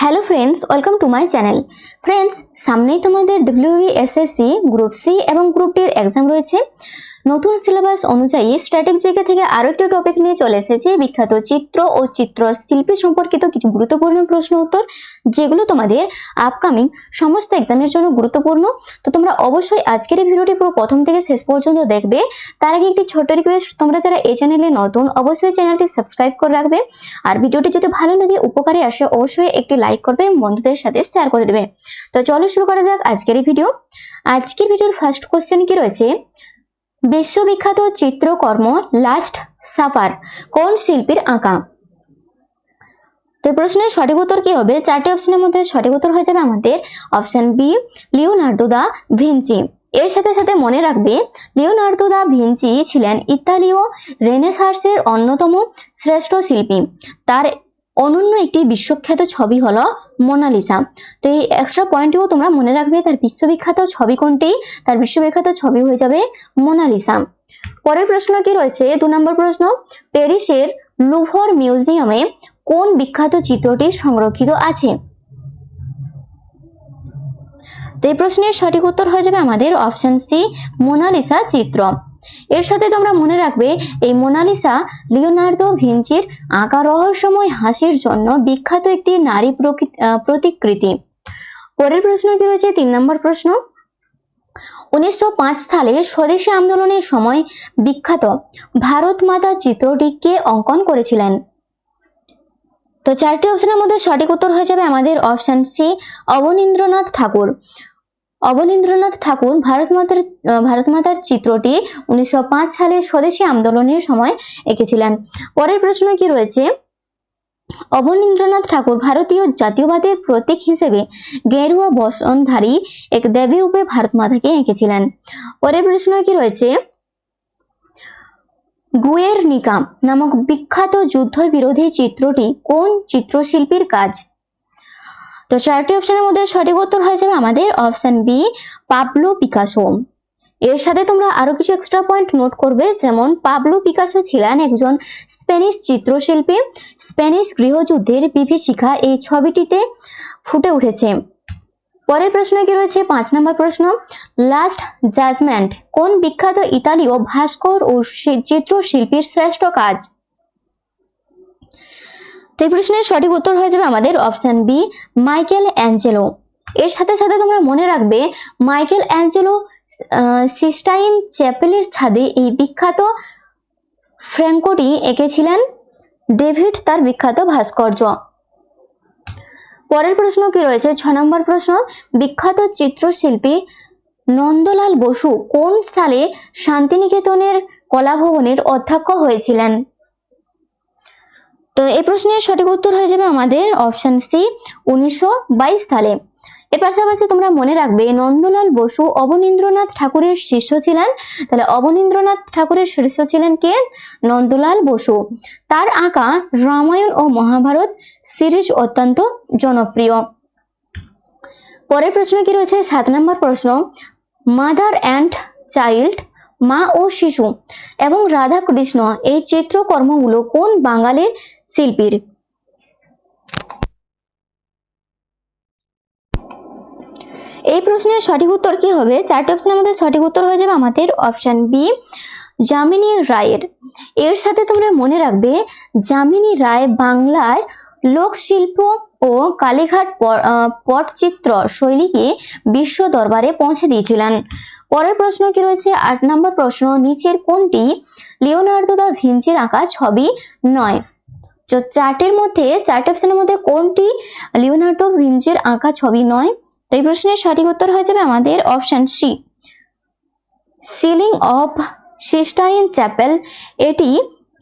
Hello friends welcome to my channel friends সামনেই তোমাদের WSSC group C এবং group ডির এক্সাম রয়েছে। নতুন সিলেবাস অনুযায়ী স্ট্যাটিক জিকে থেকে আরও একটি টপিক নিয়ে চলে এসেছে। বিখ্যাত চিত্র ও চিত্র শিল্পী সম্পর্কিত কিছু গুরুত্বপূর্ণ প্রশ্ন উত্তর, যেগুলো তোমাদের আপকামিং সমস্ত এক্সামের জন্য গুরুত্বপূর্ণ। তো তোমরা অবশ্যই আজকের এই ভিডিওটি পুরো প্রথম থেকে শেষ পর্যন্ত দেখবে। তার আগে একটি ছোট্ট রিকোয়েস্ট তোমরা যারা এই চ্যানেলে নতুন, অবশ্যই চ্যানেলটি সাবস্ক্রাইব করে রাখবে। আর ভিডিওটি যদি ভালো লাগে, উপকারে আসে, অবশ্যই একটি লাইক করবে এবং বন্ধুদের সাথে শেয়ার করে দেবে। তো চলো শুরু করা যাক আজকের এই ভিডিও আজকের ভিডিওর ফার্স্ট কোশ্চেন কি রয়েছে? বিশ্ববিখ্যাত চিত্রকর্ম লাস্ট সাফার, কোন শিল্পীর আঁকা? তো প্রশ্নের সঠিক উত্তর কি হবে? চারটি অপশনের মধ্যে সঠিক উত্তর হয়ে যাবে আমাদের option B Leonardo da Vinci এর সাথে সাথে মনে রাখবে, লিওনার্দো দা ভিঞ্চি ছিলেন ইতালীয় রেনেসার্সের অন্যতম শ্রেষ্ঠ শিল্পী। তার অনন্য একটি বিশ্বখ্যাত ছবি হলো মোনালিসা। তো এই এক্সট্রা পয়েন্টটিও তোমরা মনে রাখবে, তার বিশ্ববিখ্যাত ছবি কোনটি? তার বিশ্ববিখ্যাত ছবি হয়ে যাবে মোনালিসা। পরের প্রশ্ন কি রয়েছে? দু নম্বর প্রশ্ন, প্যারিসের লুভর মিউজিয়ামে কোন বিখ্যাত চিত্রটি সংরক্ষিত আছে? তো এই প্রশ্নের সঠিক উত্তর হয়ে যাবে আমাদের অপশন সি মোনালিসা চিত্র। এর সাথে তোমরা মনে রাখবে, এই মোনালিসা লিওনার্দো ভিঞ্চির আঁকা রহস্যময় হাসির জন্য বিখ্যাত একটি নারী প্রতিকৃতি। পরের প্রশ্ন কি রয়েছে তিন নম্বর প্রশ্ন। উনিশশো পাঁচ সালে স্বদেশী আন্দোলনের সময় বিখ্যাত ভারত মাতা চিত্রটি কে অঙ্কন করেছিলেন। তো চারটি অপশনের মধ্যে সঠিক উত্তর হয়ে যাবে আমাদের অপশন সি, অবনীন্দ্রনাথ ঠাকুর। অবনীন্দ্রনাথ ঠাকুর ভারত মাতার আহ, ভারত মাতার চিত্রটি উনিশশো পাঁচ সালে স্বদেশী আন্দোলনের সময় এঁকেছিলেন। পরের প্রশ্ন কি রয়েছে? অবনীন্দ্রনাথ ঠাকুর ভারতীয় জাতীয়বাদের প্রতীক হিসেবে গেরুয়া বসনধারী এক দেবী রূপে ভারত মাতাকে এঁকেছিলেন। পরের প্রশ্ন কি রয়েছে? গুয়ের নিকাম নামক বিখ্যাত যুদ্ধ বিরোধী চিত্রটি কোন চিত্রশিল্পীর কাজ? তো চারটি অপশনের মধ্যে সঠিক উত্তর হয়ে যাবে আমাদের অপশন বি পাবলো পিকাসো এর সাথে তোমরা আরও কিছু এক্সট্রা পয়েন্ট নোট করবে, যেমন পাবলো পিকাসো ছিলেন একজন স্প্যানিশ চিত্রশিল্পী। স্প্যানিশ গৃহযুদ্ধের বিভীষিকা এই ছবিটিতে ফুটে উঠেছে। পরের প্রশ্ন কি রয়েছে? পাঁচ নম্বর প্রশ্ন লাস্ট জাজমেন্ট কোন বিখ্যাত ইতালীয় ভাস্কর ও চিত্রশিল্পীর শ্রেষ্ঠ কাজ? তো এই প্রশ্নের সঠিক উত্তর হয়ে যাবে আমাদের অপশন বি মাইকেল অ্যাঞ্জেলো এর সাথে সাথে তোমরা মনে রাখবে মাইকেল অ্যাঞ্জেলো সিস্টাইন চ্যাপেলের ছাদে এই বিখ্যাত ফ্র্যাঙ্কোটি এঁকেছিলেন ডেভিড তার বিখ্যাত ভাস্কর্য। পরের প্রশ্ন কি রয়েছে? ছ নম্বর প্রশ্ন, বিখ্যাত চিত্রশিল্পী নন্দলাল বসু কোন সালে শান্তিনিকেতনের কলাভবনের অধ্যক্ষ হয়েছিলেন? তো এই প্রশ্নের সঠিক উত্তর হয়ে যাবে আমাদের অপশন সি উনিশশো বাইশ সালে। এর পাশাপাশি তোমরা মনে রাখবে, নন্দলাল বসু অবনীন্দ্রনাথ ঠাকুরের শিষ্য ছিলেন। তাহলে অবনীন্দ্রনাথ ঠাকুরের শিষ্য ছিলেন কে? নন্দলাল বসু। তার আঁকা রামায়ণ ও মহাভারত সিরিজ অত্যন্ত জনপ্রিয়। পরের প্রশ্ন কি রয়েছে? সাত নম্বর প্রশ্ন, মাদার অ্যান্ড চাইল্ড মা ও শিশু এবং রাধা কৃষ্ণ এই চিত্রকর্মগুলো কোন বাঙালির শিল্পীর? এই প্রশ্নের সঠিক উত্তর কি হবে? চারটি অপশনের মধ্যে সঠিক উত্তর হয়ে যাবে আমাদের অপশন বি যামিনী রায়ের। এর সাথে তোমরা মনে রাখবে, যামিনী রায় বাংলার লোকশিল্প ও কালীঘাট পটচিত্র শৈলীকে বিশ্ব দরবারে পৌঁছে দিয়েছিলেন। পরের প্রশ্ন কি রয়েছে? আট নম্বর প্রশ্ন, নিচের কোনটি লিওনার্দো দা ভিঞ্চির আঁকা ছবি নয়? চারটির মধ্যে, চারটি অপশনের মধ্যে কোনটি লিওনার্দো ভিঞ্চির আঁকা ছবি নয়? তো এই প্রশ্নের সঠিক উত্তর হয়ে যাবে আমাদের option C ceiling of Sistine Chapel, এটি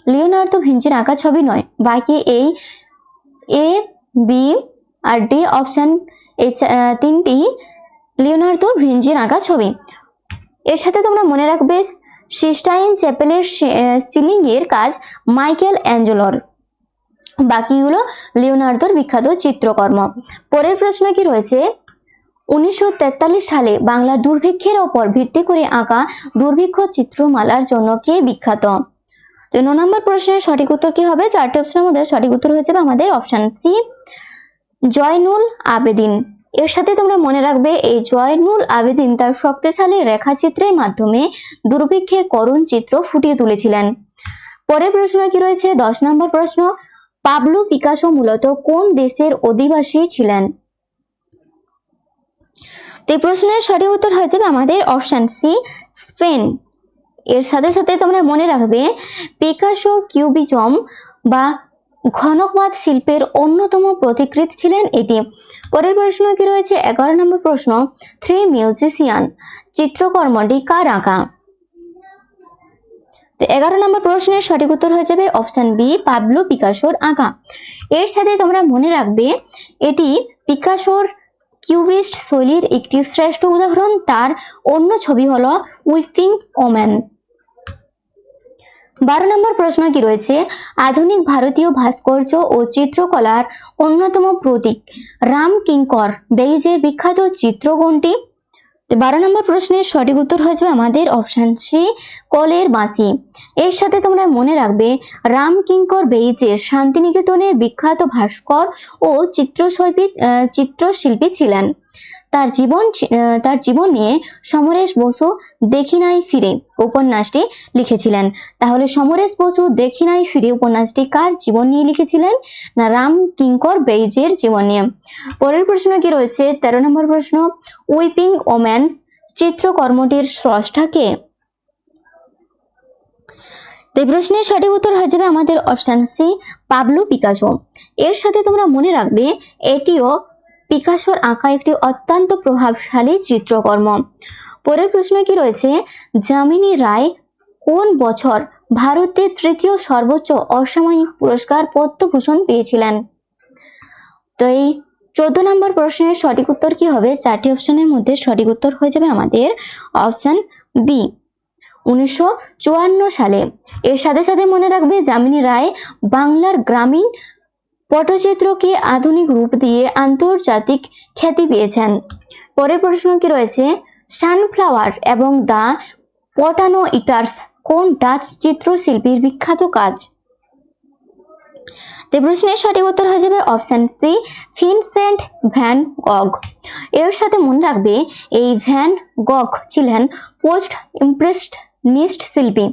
লিওনার্দো ভিঞ্চির আঁকা ছবি নয়। বাকি এই এ বি আর ডি অপশন এই তিনটি লিওনার্দো ভিঞ্চির আঁকা ছবি। এর সাথে তোমরা মনে রাখবে সিস্টাইন চ্যাপেলের সিলিং এর কাজ মাইকেল অ্যাঞ্জেলোর বাকিগুলো লিওনার্দোর বিখ্যাত চিত্রকর্ম। পরের প্রশ্ন কি রয়েছে? উনিশশো তেতাল্লিশ সালে বাংলার দুর্ভিক্ষের ওপর ভিত্তি করে আঁকা দুর্ভিক্ষ চিত্রমালার জন্য কে বিখ্যাত? তো ন নম্বর প্রশ্নের সঠিক উত্তর কি হবে? চারটি অপশনের মধ্যে সঠিক উত্তর হয়ে যাবে আমাদের অপশন সি জয়নুল আবেদিন। এর সাথে তোমরা মনে রাখবে, এই জয়নুল আবেদিন তার শক্তিশালী রেখাচিত্রের মাধ্যমে দুর্ভিক্ষের করুণ চিত্র ফুটিয়ে তুলেছিলেন। পরের প্রশ্ন কি রয়েছে? দশ নম্বর প্রশ্ন, পাবলো পিকাসো মূলত কোন দেশের অধিবাসী ছিলেন? তো এই প্রশ্নের সঠিক উত্তর হয়ে যাবে আমাদের অপশন সি স্পেন। এর সাথে সাথে তোমরা মনে রাখবে, পিকাসো কিউবিজম বা ঘনকবাদ শিল্পের অন্যতম প্রতিকৃত ছিলেন এটি। পরের প্রশ্ন কি রয়েছে? এগারো নম্বর প্রশ্ন থ্রি মিউজিশিয়ান চিত্রকর্মটি কার আঁকা এগারো নম্বর প্রশ্নের সঠিক উত্তর হয়ে যাবে অপশন বি পাবলো পিকাসোর আঁকা। এর সাথে তোমরা মনে রাখবে, এটি পিকাসোর কিউবিস্ট শৈলীর একটি শ্রেষ্ঠ উদাহরণ। তার অন্য ছবি হলো উইপিং ওম্যান। বারো নম্বর প্রশ্ন কি রয়েছে? আধুনিক ভারতীয় ভাস্কর্য ও চিত্রকলার অন্যতম প্রতীক রাম কিঙ্কর বেইজের বিখ্যাত চিত্র কোনটি বারো নম্বর প্রশ্নের সঠিক উত্তর হয়ে যাবে আমাদের অপশন সি কলের বাঁশি। এর সাথে তোমরা মনে রাখবে রাম কিঙ্কর বেইজের শান্তিনিকেতনের বিখ্যাত ভাস্কর ও চিত্রশিল্পী আহ, চিত্রশিল্পী ছিলেন। তার জীবন তার জীবন নিয়ে সমরেশ বসু দেখি নাই ফিরে উপন্যাসটি লিখেছিলেন। তাহলে সমরেশ বসু দেখি নাই ফিরে উপন্যাসটি কার জীবন নিয়ে লিখেছিলেন না রাম কিঙ্কর বেইজের জীবন নিয়ে? পরের প্রশ্ন কি রয়েছে? তেরো নম্বর প্রশ্ন, উইপিং ওম্যান্স চিত্রকর্মটির স্রষ্টা কে? এই প্রশ্নের সঠিক উত্তর হয়ে যাবে আমাদের অপশন সি পাবলো পিকাসো। এর সাথে তোমরা মনে রাখবে, এটিও পিকাসোর আঁকা একটি অত্যন্ত প্রভাবশালী চিত্রকর্ম। পরের প্রশ্ন কি রয়েছে? যামিনী রায় কোন বছর ভারতের তৃতীয় সর্বোচ্চ অসামরিক পুরস্কার পদ্মভূষণ পেয়েছিলেন? তো এই চোদ্দ নম্বর প্রশ্নের সঠিক উত্তর কি হবে? চারটি অপশনের মধ্যে সঠিক উত্তর হয়ে যাবে আমাদের অপশন বি। উনিশশো চুয়ান্ন সালে। এর সাথে সাথে মনে রাখবে, যামিনী রায় বাংলার গ্রামীণ পটচিত্রকে আধুনিক রূপ দিয়ে আন্তর্জাতিক খ্যাতি পেয়েছেন। পরের প্রশ্ন কি রয়েছে? সানফ্লাওয়ার এবং দ্য পটানো ইটার্স কোন ডাচ চিত্রশিল্পীর বিখ্যাত কাজ? তো প্রশ্নের সঠিক উত্তর হয়ে যাবে option C Vincent van Gogh. এর সাথে মনে রাখবে, এই ভ্যান গগ ছিলেন পোস্ট ইমপ্রেসনিস্ট শিল্পী।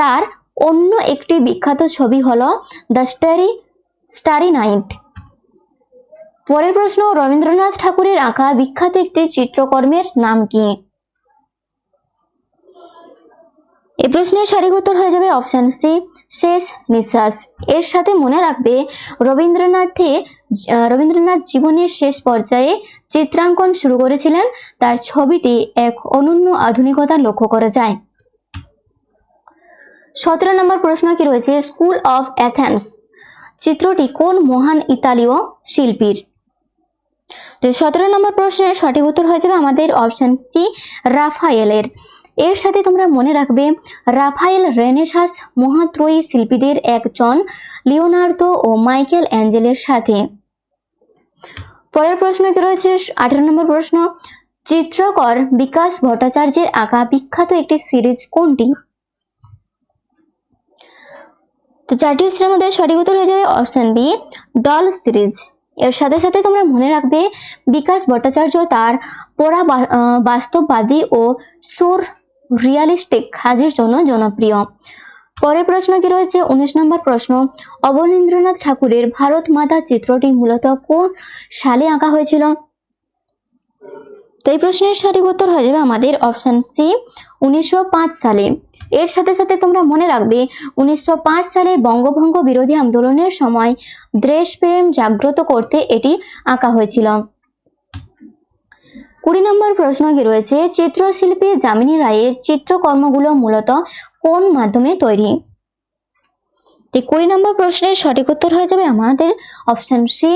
তার অন্য একটি বিখ্যাত ছবি হলো দ্য স্টারি স্টারি নাইট পরের প্রশ্ন, রবীন্দ্রনাথ ঠাকুরের আঁকা বিখ্যাত একটি চিত্রকর্মের নাম কি? এই প্রশ্নের সঠিক উত্তর হয়ে যাবে অপশন সি শেষ নিঃশ্বাস। এর সাথে মনে রাখবে, রবীন্দ্রনাথে রবীন্দ্রনাথ জীবনের শেষ পর্যায়ে চিত্রাঙ্কন শুরু করেছিলেন। তার ছবিতে এক অনন্য আধুনিকতা লক্ষ্য করা যায়। সতেরো নম্বর প্রশ্ন কি রয়েছে? স্কুল অফ অ্যাথেন্স চিত্রটি কোন মহান ইতালীয় শিল্পীর? তো সতেরো নম্বর প্রশ্নের সঠিক উত্তর হয়ে যাবে আমাদের অপশন সি রাফায়েলের। এর সাথে তোমরা মনে রাখবে, রাফায়েল রেনেসাস মহাত্রয়ী শিল্পীদের একজন, লিওনার্দো ও মাইকেল অ্যাঞ্জেলের সাথে। পরের প্রশ্ন কি রয়েছে আঠারো নম্বর প্রশ্ন, চিত্রকর বিকাশ ভট্টাচার্যের আঁকা বিখ্যাত একটি সিরিজ কোনটি তো চারটি অপশনের মধ্যে সঠিক উত্তর হয়ে যাবে অপশন বি ডল সিরিজ এর সাথে সাথে তোমরা মনে রাখবে, বিকাশ ভট্টাচার্য তার পড়া বাস্তববাদী ও সুর রিয়ালিস্টিক কাজের জন্য জনপ্রিয়। পরের প্রশ্ন কি রয়েছে? উনিশ নম্বর প্রশ্ন, অবনীন্দ্রনাথ ঠাকুরের ভারত মাতা চিত্রটি মূলত কোন সালে আঁকা হয়েছিল? তো এই প্রশ্নের সঠিক উত্তর হয়ে যাবে আমাদের অপশন সি উনিশশো পাঁচ সালে। এর সাথে সাথে তোমরা মনে রাখবে, উনিশশো সালে বঙ্গভঙ্গ বিরোধী আন্দোলনের সময় দেশপ্রেম জাগ্রত করতে এটি আঁকা হয়েছিল। কুড়ি নম্বর প্রশ্ন কি রয়েছে? চিত্রশিল্পী যামিনী রায়ের চিত্রকর্মগুলো মূলত কোন মাধ্যমে তৈরি? কুড়ি নম্বর প্রশ্নের সঠিক উত্তর হয়ে যাবে আমাদের অপশন সি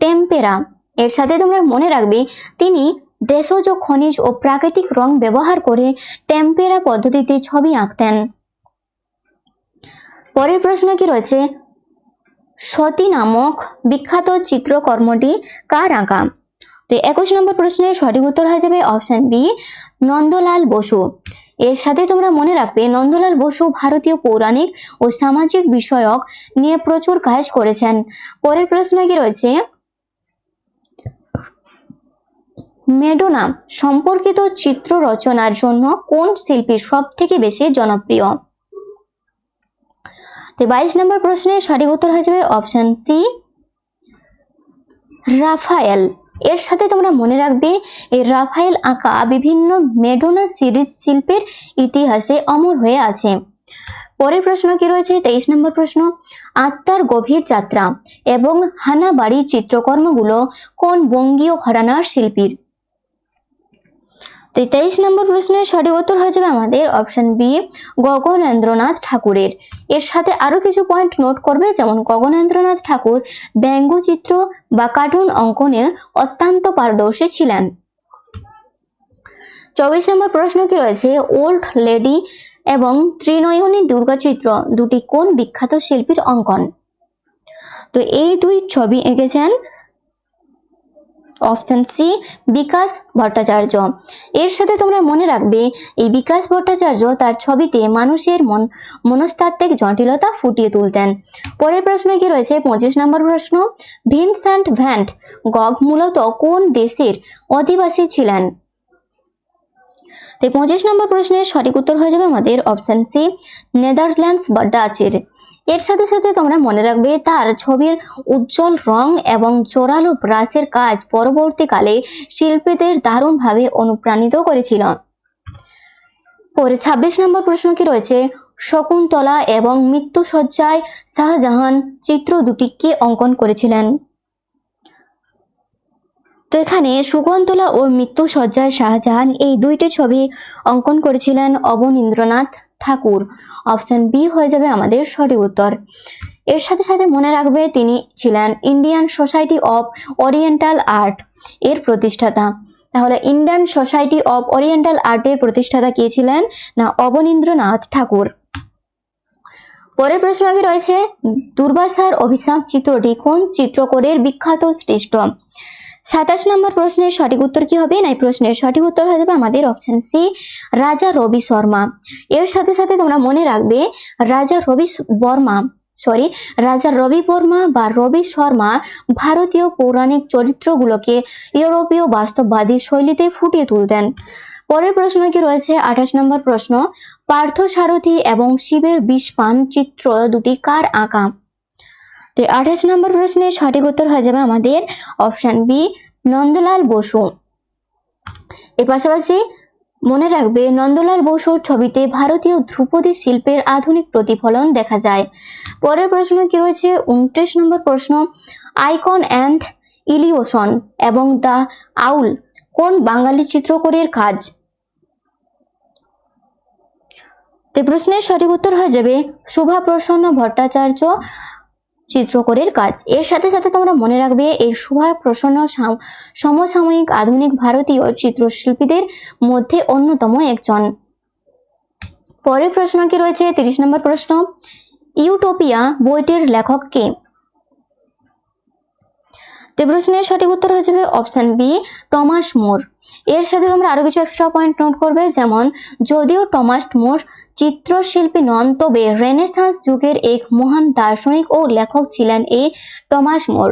টেম্পেরা। এর সাথে তোমরা মনে রাখবে, তিনি দেশজ খনিজ ও প্রাকৃতিক রং ব্যবহার করে টেম্পেরা পদ্ধতিতে ছবি আঁকতেন। পরের প্রশ্ন কি রয়েছে? সতী নামক বিখ্যাত চিত্রকর্মটি কার আঁকা? তো একুশ নম্বর প্রশ্নের সঠিক উত্তর হয়ে যাবে অপশন বি, নন্দলাল বসু। এর সাথে তোমরা মনে রাখবে, নন্দলাল বসু ভারতীয় পৌরাণিক ও সামাজিক বিষয়ক নিয়ে প্রচুর কাজ করেছেন। পরের প্রশ্ন কি রয়েছে? মেডোনা সম্পর্কিত চিত্র রচনার জন্য কোন শিল্পী সব থেকে বেশি জনপ্রিয়? তো বাইশ নম্বর প্রশ্নের সঠিক উত্তর হয়ে যাবে অপশন সি রাফায়েল। এর সাথে তোমরা মনে রাখবে, এই রাফায়েল আঁকা বিভিন্ন মেডোনা সিরিজ শিল্পের ইতিহাসে অমর হয়ে আছে। পরের প্রশ্ন কি রয়েছে? তেইশ নম্বর প্রশ্ন, আত্মার গভীর যাত্রা এবং হানাবাড়ি চিত্রকর্মগুলো কোন বঙ্গীয় ঘরানার শিল্পীর? তেইশ নম্বর প্রশ্নের সঠিক উত্তর হয়ে যাবে আমাদের অপশন বি গগনেন্দ্রনাথ ঠাকুরের। এর সাথে আরও কিছু পয়েন্ট নোট করবে, যেমন গগনেন্দ্রনাথ ঠাকুর ব্যঙ্গচিত্র বা কার্টুন অঙ্কনে অত্যন্ত পারদর্শী ছিলেন। চব্বিশ নম্বর প্রশ্ন কি রয়েছে? ওল্ড লেডি এবং ত্রিনয়নী দুর্গাচিত্র দুটি কোন বিখ্যাত শিল্পীর অঙ্কন? তো এই দুই ছবি এঁকেছেন অপশন সি বিকাশ ভট্টাচার্য। এর সাথে তোমরা মনে রাখবে, এই বিকাশ ভট্টাচার্য তার ছবিতে মানুষের মন, মনস্তাত্ত্বিক জটিলতা ফুটিয়ে তুলতেন। পরের প্রশ্ন কি রয়েছে? পঁচিশ নম্বর প্রশ্ন, ভিনসেন্ট ভ্যান্ট গগ মূলত কোন দেশের অধিবাসী ছিলেন? তো পঁচিশ নম্বর প্রশ্নের সঠিক উত্তর হয়ে যাবে আমাদের অপশন সি নেদারল্যান্ডস বা ডাচের। এর সাথে সাথে তোমরা মনে রাখবে তার ছবির উজ্জ্বল রং এবং জোরালো ব্রাশের কাজ পরবর্তীকালে শিল্পীদের দারুণভাবে অনুপ্রাণিত করেছিল। পরে ছাব্বিশ নম্বর প্রশ্ন কি রয়েছে? শকুন্তলা এবং মৃত্যুসজ্জায় শাহজাহান চিত্র দুটি কে অঙ্কন করেছিলেন? তো এখানে শকুন্তলা ও মৃত্যুসজ্জায় শাহজাহান এই দুইটি ছবি অঙ্কন করেছিলেন অবনীন্দ্রনাথ ঠাকুর। অপশন বি হয়ে যাবে আমাদের সঠিক উত্তর। এর সাথে সাথে মনে রাখবে তিনি ছিলেন Indian Society of Oriental Art এর প্রতিষ্ঠাতা। তাহলে ইন্ডিয়ান সোসাইটি অফ ওরিয়েন্টাল আর্টের প্রতিষ্ঠাতা কে ছিলেন? না, অবনীন্দ্রনাথ ঠাকুর। পরের প্রশ্ন আগে রয়েছে, দুর্বাসার অভিশাপ চিত্রটি কোন চিত্রকরের বিখ্যাত সৃষ্ট সাতাশ নম্বর প্রশ্নের সঠিক উত্তর কি হবে? না এই প্রশ্নের সঠিক উত্তর হয়ে যাবে আমাদের অপশন সি রাজা রবি শর্মা। এর সাথে সাথে তোমরা মনে রাখবে, রাজা রবি বর্মা সরি রাজা রবি বর্মা বা রবি শর্মা ভারতীয় পৌরাণিক চরিত্রগুলোকে ইউরোপীয় বাস্তববাদী শৈলীতে ফুটিয়ে তুলতেন। পরের প্রশ্ন কি রয়েছে? আঠাশ নম্বর প্রশ্ন, পার্থ সারথী এবং শিবের বিষপান চিত্র দুটি কার আঁকা? তো আঠাশ নম্বর প্রশ্নের সঠিক উত্তর হয়ে যাবে আমাদের অপশন বি নন্দলাল বসু। এর পাশাপাশি মনে রাখবে, নন্দলাল বসুর ছবিতে ভারতীয় ধ্রুপদী শিল্পের আধুনিক প্রতিফলন দেখা যায়। পরের প্রশ্ন কি রয়েছে? উনত্রিশ নম্বর প্রশ্ন, আইকন অ্যান্ড ইলিওশন এবং দ্য আউল কোন বাঙালি চিত্রকরের কাজ? প্রশ্নের সঠিক উত্তর হয়ে যাবে শুভা প্রসন্ন ভট্টাচার্য চিত্রকরের কাজ। এর সাথে সাথে তোমরা মনে রাখবে, এই শুভা প্রসন্ন সাম- সমসাময়িক আধুনিক ভারতীয় চিত্রশিল্পীদের মধ্যে অন্যতম একজন। পরের প্রশ্ন কি রয়েছে? তিরিশ নম্বর প্রশ্ন। ইউটোপিয়া বইটির লেখক কে? তো প্রশ্নের সঠিক উত্তর হয়ে যাবে অপশন বি, টমাস মোর। এর সাথে তোমরা আরও কিছু এক্সট্রা পয়েন্ট নোট করবে, যেমন, যদিও টমাস মোর চিত্রশিল্পী নন, তবে রেনেসাঁস যুগের এক মহান দার্শনিক ও লেখক ছিলেন এই টমাস মোর।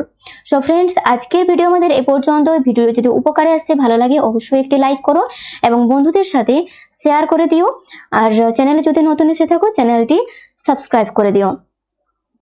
সো ফ্রেন্ডস আজকের ভিডিও আমাদের এ পর্যন্ত ভিডিও যদি উপকারে আসছে ভালো লাগে, অবশ্যই একটি লাইক করো এবং বন্ধুদের সাথে শেয়ার করে দিও। আর চ্যানেলে যদি নতুন এসে থাকো চ্যানেলটি সাবস্ক্রাইব করে দিও।